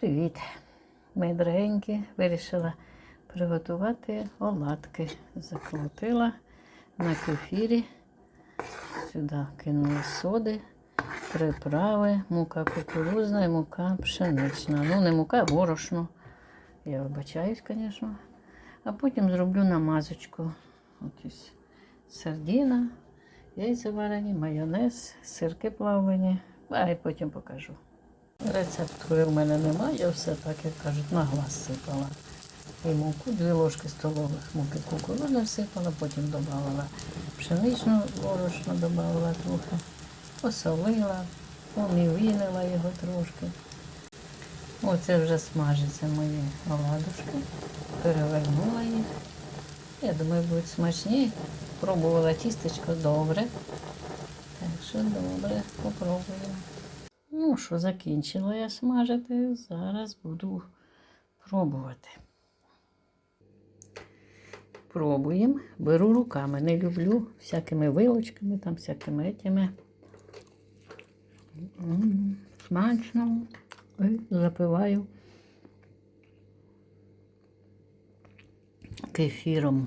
Привіт, мої дорогенькі. Вирішила приготувати оладки. Закрутила на кефірі. Сюди кинула соди, приправи, мука кукурузна і мука пшенична. Ну, не мука, а борошно. Я вибачаюсь, звісно. А потім зроблю намазочку. От сардіна, яйця варені, майонез, сирки плавлені. А і потім покажу. Рецептури в мене немає, я все так, як кажуть, на глаз сипала. І муку, дві ложки столових муки кукурудзи всипала, потім додавала пшеничну борошно, додавала трохи, посолила, помівінила його трошки. Оце вже смажаться мої оладушки. Перевернула їх. Я думаю, будуть смачні. Пробувала тістечко добре. Так що добре, попробуємо. Ну що, закінчила я смажити. Зараз буду пробувати. Пробуємо. Беру руками. Не люблю всякими вилочками, там всякими етями. Смачно. І запиваю кефіром.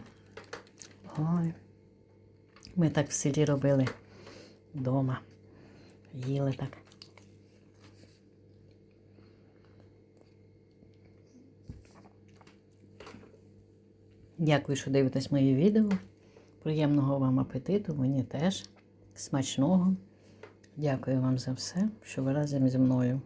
Ой. Ми так в селі робили вдома. Їли так. Дякую, що дивитесь моє відео. Приємного вам апетиту, мені теж. Смачного. Дякую вам за все, що ви разом зі мною.